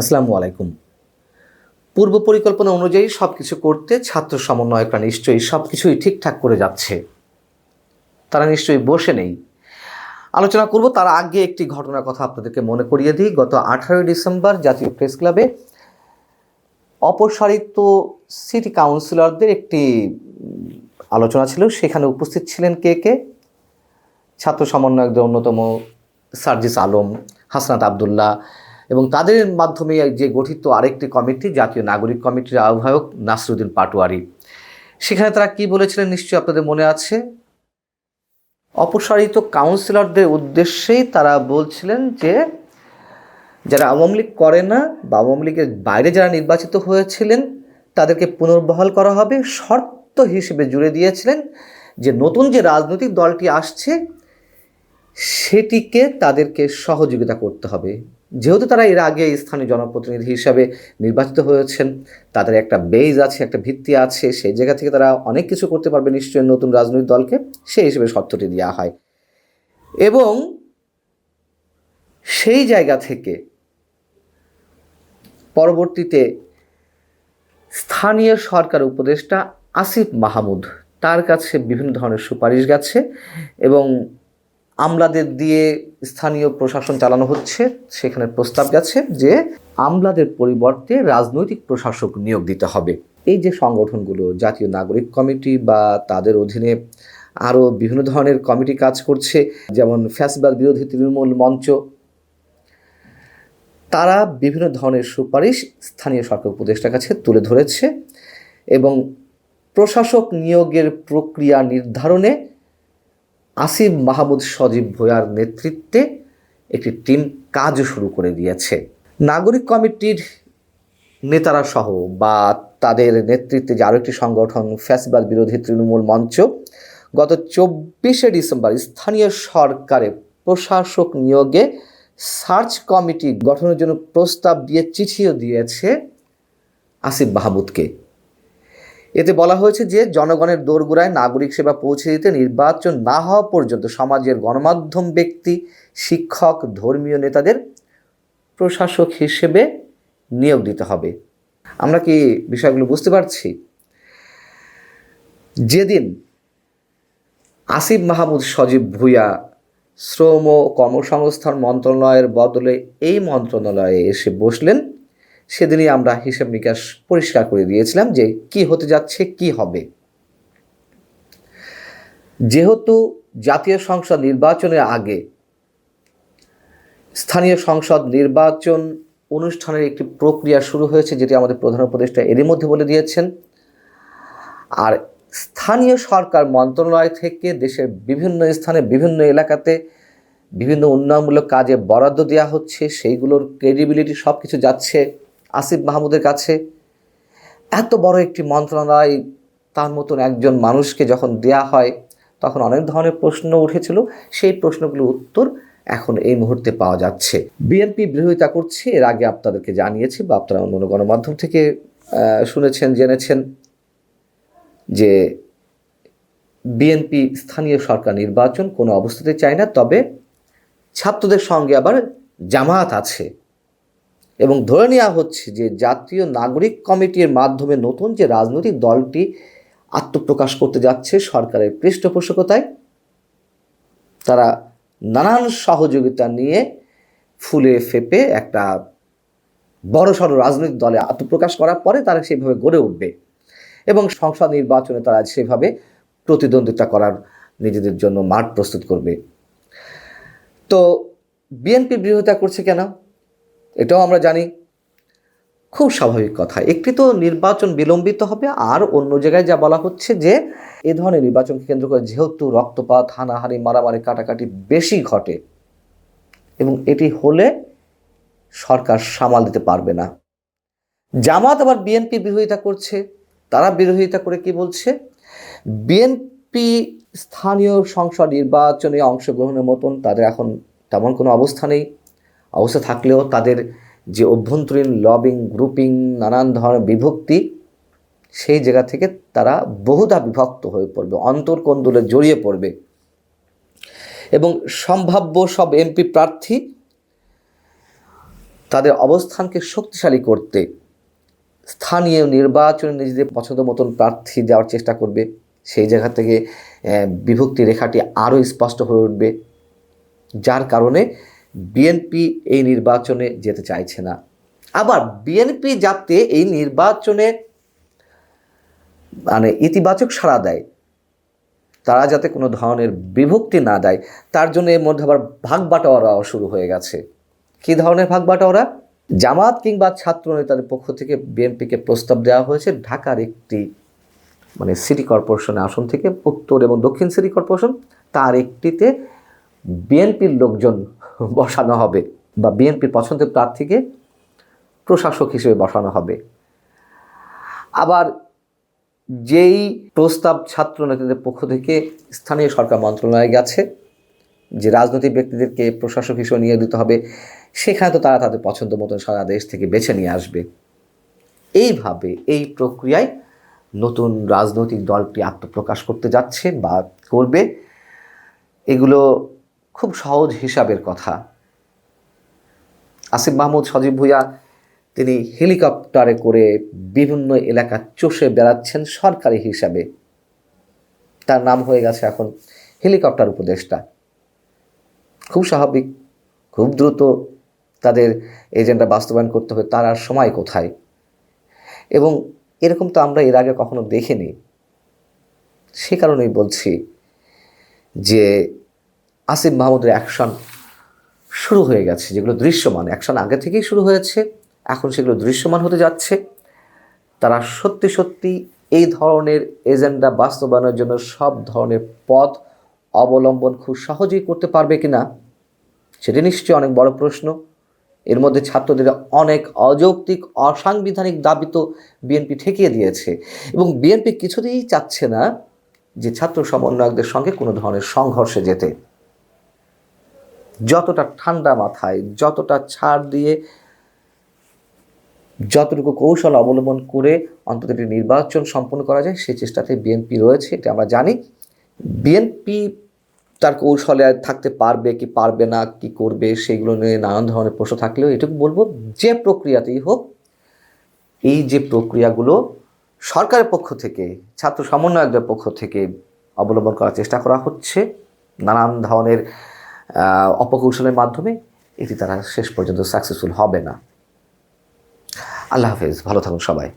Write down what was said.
আসসালামু আলাইকুম। পূর্ব পরিকল্পনা অনুযায়ী সব কিছু করতে ছাত্র সমন্বয়করা নিশ্চয়ই সব কিছুই ঠিকঠাক করে যাচ্ছে। তারা নিশ্চয়ই বসে নেই। আলোচনা করব তার আগে একটি ঘটনার কথা আপনাদেরকে মনে করিয়ে দিই। গত আঠারোই ডিসেম্বর জাতীয় প্রেস ক্লাবে অপসারিত সিটি কাউন্সিলরদের একটি আলোচনা ছিল। সেখানে উপস্থিত ছিলেন কে কে? ছাত্র সমন্বয়কদের অন্যতম সার্জিস আলম, হাসনাত আবদুল্লাহ এবং তাদের মাধ্যমে যে গঠিত আরেকটি কমিটি, জাতীয় নাগরিক কমিটির আহ্বায়ক নাসরুদ্দিন পাটোয়ারি। সেখানে তারা কি বলেছিলেন নিশ্চয়ই আপনাদের মনে আছে? অপসারিত কাউন্সিলরদের উদ্দেশ্যেই তারা বলছিলেন যে, যারা আওয়ামী লীগ করে না বা আওয়ামী লীগের বাইরে যারা নির্বাচিত হয়েছিলেন, তাদেরকে পুনর্বহাল করা হবে। শর্ত হিসেবে জুড়ে দিয়েছিলেন যে, নতুন যে রাজনৈতিক দলটি আসছে, সেটিকে তাদেরকে সহযোগিতা করতে হবে। যেহেতু তারা এর আগে স্থানীয় জনপ্রতিনিধি হিসাবে নির্বাচিত হয়েছেন, তাদের একটা বেজ আছে, একটা ভিত্তি আছে, সেই জায়গা থেকে তারা অনেক কিছু করতে পারবে নিশ্চয়ই নতুন রাজনৈতিক দলকে, সেই হিসেবে শর্তটি দেওয়া হয়। এবং সেই জায়গা থেকে পরবর্তীতে স্থানীয় সরকার উপদেষ্টা আসিফ মাহমুদ তার কাছে বিভিন্ন ধরনের সুপারিশ গেছে এবং আমলাদের দিয়ে স্থানীয় প্রশাসন চালানো হচ্ছে, সেখানে প্রস্তাব গেছে যে আমলাদের পরিবর্তে রাজনৈতিক প্রশাসক নিয়োগ দিতে হবে। এই যে সংগঠনগুলো, জাতীয় নাগরিক কমিটি বা তাদের অধীনে আরও বিভিন্ন ধরনের কমিটি কাজ করছে, যেমন ফ্যাসবাদ বিরোধী তৃণমূল মঞ্চ, তারা বিভিন্ন ধরনের সুপারিশ স্থানীয় সরকার উপদেষ্টার কাছে তুলে ধরেছে এবং প্রশাসক নিয়োগের প্রক্রিয়া নির্ধারণে আসিফ মাহমুদ সজীব ভোয়ার নেতৃত্বে একটি টিম কাজ শুরু করে দিয়েছে। নাগরিক কমিটির নেতারা সহ বা তাদের নেতৃত্বে যে আরও একটি সংগঠন ফ্যাসবাদ বিরোধী তৃণমূল মঞ্চ, গত চব্বিশে ডিসেম্বর স্থানীয় সরকারে প্রশাসক নিয়োগে সার্চ কমিটি গঠনের জন্য প্রস্তাব দিয়ে চিঠিও দিয়েছে আসিফ মাহমুদকে। এতে বলা হয়েছে যে জনগণের দোরগোড়ায় নাগরিক সেবা পৌঁছে দিতে নির্বাচন না হওয়া পর্যন্ত সমাজের গণমাধ্যম ব্যক্তি, শিক্ষক, ধর্মীয় নেতাদের প্রশাসক হিসেবে নিয়োগ দিতে হবে। আমরা কি বিষয়গুলো বুঝতে পারছি? যেদিন আসিফ মাহমুদ, সজীব ভুইয়া, শ্রম ও কর্মসংস্থান মন্ত্রণালয়ের বদলে এই মন্ত্রণালয়ে এসে বসলেন সেদিনই আমরা হিসেব নিকাশ পরিষ্কার করে দিয়েছিলাম যে কি হতে যাচ্ছে, কি হবে। যেহেতু জাতীয় সংসদ নির্বাচনের আগে স্থানীয় সংসদ নির্বাচন অনুষ্ঠানের একটি প্রক্রিয়া শুরু হয়েছে, যেটি আমাদের প্রধান উপদেষ্টা এরই মধ্যে বলে দিয়েছেন। আর স্থানীয় সরকার মন্ত্রণালয় থেকে দেশের বিভিন্ন স্থানে, বিভিন্ন এলাকাতে বিভিন্ন উন্নয়নমূলক কাজে বরাদ্দ দেওয়া হচ্ছে, সেইগুলোর ক্রেডিবিলিটি সব কিছু যাচ্ছে। আসিফ মাহমুদের কাছে। এত বড় একটি মন্ত্রণালয়, তার মতন একজন মানুষকে যখন দেয়া হয়, তখন অনেক ধরনের প্রশ্ন উঠেছিল। সেই প্রশ্নগুলোর উত্তর এখন এই মুহূর্তে পাওয়া যাচ্ছে। বিএনপি বিরোধিতা করছে, এর আগে আপনাদেরকে জানিয়েছি বা আপনারা অন্য গণমাধ্যম থেকে শুনেছেন, জেনেছেন যে বিএনপি স্থানীয় সরকার নির্বাচন কোনো অবস্থাতে চায় না, তবে ছাত্রদের সঙ্গে আবার জামায়াত আছে। এবং ধরে নেওয়া হচ্ছে যে জাতীয় নাগরিক কমিটির মাধ্যমে নতুন যে রাজনৈতিক দলটি আত্মপ্রকাশ করতে যাচ্ছে সরকারের পৃষ্ঠপোষকতায়, তারা নানান সহযোগিতা নিয়ে ফুলে ফেপে একটা বড়সড় রাজনৈতিক দলে আত্মপ্রকাশ করার পরে তারা সেইভাবে গড়ে উঠবে এবং সংসদ নির্বাচনে তারা সেভাবে প্রতিদ্বন্দ্বিতা করার নিজেদের জন্য মাঠ প্রস্তুত করবে। তো বিএনপি বিরোধিতা করছে কেন? এটাও আমরা জানি। খুব স্বাভাবিক কথা। একটি তো নির্বাচন বিলম্বিত হবে, আর অন্য জায়গায় যা বলা হচ্ছে যে, এ ধরনের নির্বাচনকে কেন্দ্র করে যেহেতু রক্তপাত, হানাহানি, মারামারি, কাটাকাটি বেশি ঘটে, এবং এটি হলে সরকার সামাল দিতে পারবে না। জামাত আবার বিএনপি বিরোধিতা করছে। তারা বিরোধিতা করে কি বলছে? বিএনপি স্থানীয় সংসদ নির্বাচনে অংশগ্রহণের মতন তাদের এখন তেমন কোনো অবস্থা নেই। অবস্থা থাকলেও তাদের যে অভ্যন্তরীণ লবিং গ্রুপিং নানান ধরনের বিভক্তি, সেই জায়গা থেকে তারা বহুধা বিভক্ত হয়ে পড়বে, অন্তর্কন্দলে জড়িয়ে পড়বে। এবং সম্ভাব্য সব এমপি প্রার্থী তাদের অবস্থানকে শক্তিশালী করতে স্থানীয় নির্বাচনে নিজেদের পছন্দ মতন প্রার্থী দেওয়ার চেষ্টা করবে। সেই জায়গা থেকে বিভক্তি রেখাটি আরও স্পষ্ট হয়ে উঠবে। যার কারণে বিএনপি এই নির্বাচনে যেতে চাইছে না। আবার বিএনপি যাতে এই নির্বাচনে মানে ইতিবাচক সাড়া দেয়, তারা যাতে কোনো ধরনের বিভক্তি না দেয়, তার জন্য এর মধ্যে আবার ভাগ বাটোয়ারাও শুরু হয়ে গেছে। কী ধরনের ভাগ বাটোয়ারা জামাত কিংবা ছাত্র নেতাদের পক্ষ থেকে বিএনপিকে প্রস্তাব দেওয়া হয়েছে ঢাকার একটি মানে সিটি কর্পোরেশনের আসন থেকে উত্তর এবং দক্ষিণ সিটি কর্পোরেশন, তার একটিতে বিএনপির লোকজন বসানো হবে বা বিএনপির পছন্দের প্রার্থীকে প্রশাসক হিসেবে বসানো হবে। আবার যেই প্রস্তাব ছাত্র নেতাদের পক্ষ থেকে স্থানীয় সরকার মন্ত্রণালয়ে গেছে, যে রাজনৈতিক ব্যক্তিদেরকে প্রশাসক হিসেবে নিয়ে দিতে হবে, সেখানে তো তারা তাদের পছন্দ মতন সারা দেশ থেকে বেছে নিয়ে আসবে। এইভাবে এই প্রক্রিয়ায় নতুন রাজনৈতিক দলটি আত্মপ্রকাশ করতে যাচ্ছে বা করবে। এগুলো খুব সহজ হিসাবের কথা। আসিফ মাহমুদ, সজীব ভুইয়া, তিনি হেলিকপ্টারে করে বিভিন্ন এলাকা চষে বেড়াচ্ছেন সরকারি হিসাবে। তার নাম হয়ে গেছে এখন হেলিকপ্টার উপদেষ্টা। খুব স্বাভাবিক, খুব দ্রুত তাদের এজেন্ডা বাস্তবায়ন করতে হবে, তার আর সময় কোথায়? এবং এরকম তো আমরা এর আগে কখনো দেখিনি। সে কারণেই বলছি যে আসিফ মাহমুদের অ্যাকশন শুরু হয়ে গেছে, যেগুলো দৃশ্যমান। অ্যাকশন আগে থেকেই শুরু হয়েছে, এখন সেগুলো দৃশ্যমান হতে যাচ্ছে। তারা সত্যি সত্যি এই ধরনের এজেন্ডা বাস্তবায়নের জন্য সব ধরনের পথ অবলম্বন খুব সহজেই করতে পারবে কি না সেটি নিশ্চয়ই অনেক বড় প্রশ্ন। এর মধ্যে ছাত্রদের অনেক অযৌক্তিক, অসাংবিধানিক দাবি তো বিএনপি ঠেকিয়ে দিয়েছে। এবং বিএনপি কিছুতেই চাচ্ছে না যে ছাত্র সমন্বয়কদের সঙ্গে কোনো ধরনের সংঘর্ষে যেতে। যতটা ঠান্ডা মাথায়, যতটা ছাড় দিয়ে যতটুকু কৌশল অবলম্বন করে অন্তত একটি নির্বাচন সম্পন্ন করা যায় সেই চেষ্টাতে বিএনপি রয়েছে, এটা আমরা জানি। বিএনপি তার কৌশলে থাকতে পারবে কি পারবে না, কি করবে, সেগুলো নিয়ে নানান ধরনের প্রশ্ন থাকলেও এটুকু বলব, যে প্রক্রিয়াতেই হোক, এই যে প্রক্রিয়াগুলো সরকারের পক্ষ থেকে, ছাত্র সমন্বয়কদের পক্ষ থেকে অবলম্বন করার চেষ্টা করা হচ্ছে, নানান ধরনের অপকৌশলের মাধ্যমে এটি তারা শেষ পর্যন্ত সাকসেসফুল হবে না। আল্লাহ হাফেজ ভালো থাকুন সবাই।